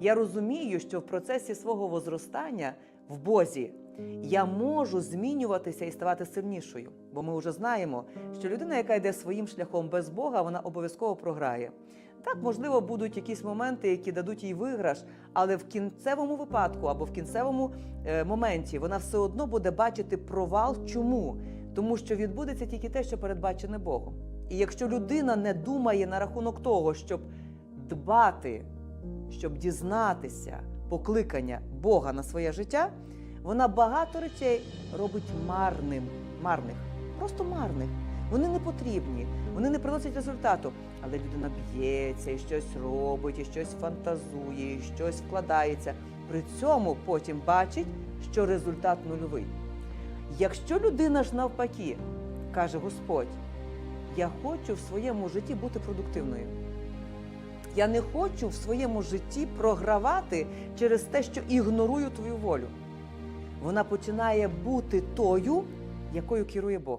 Я розумію, що в процесі свого возростання в Бозі я можу змінюватися і ставати сильнішою. Бо ми вже знаємо, що людина, яка йде своїм шляхом без Бога, вона обов'язково програє. Так, можливо, будуть якісь моменти, які дадуть їй виграш, але в кінцевому випадку або в кінцевому е, моменті вона все одно буде бачити провал. Чому? Тому що відбудеться тільки те, що передбачене Богом. І якщо людина не думає на рахунок того, щоб дбати, щоб дізнатися покликання Бога на своє життя, вона багато речей робить марним, марних, просто марних. Вони не потрібні, вони не приносять результату. Але людина б'ється і щось робить, і щось фантазує, і щось вкладається. При цьому потім бачить, що результат нульовий. Якщо людина ж навпаки каже Господь, я хочу в своєму житті бути продуктивною. Я не хочу в своєму житті програвати через те, що ігнорую твою волю. Вона починає бути тою, якою керує Бог.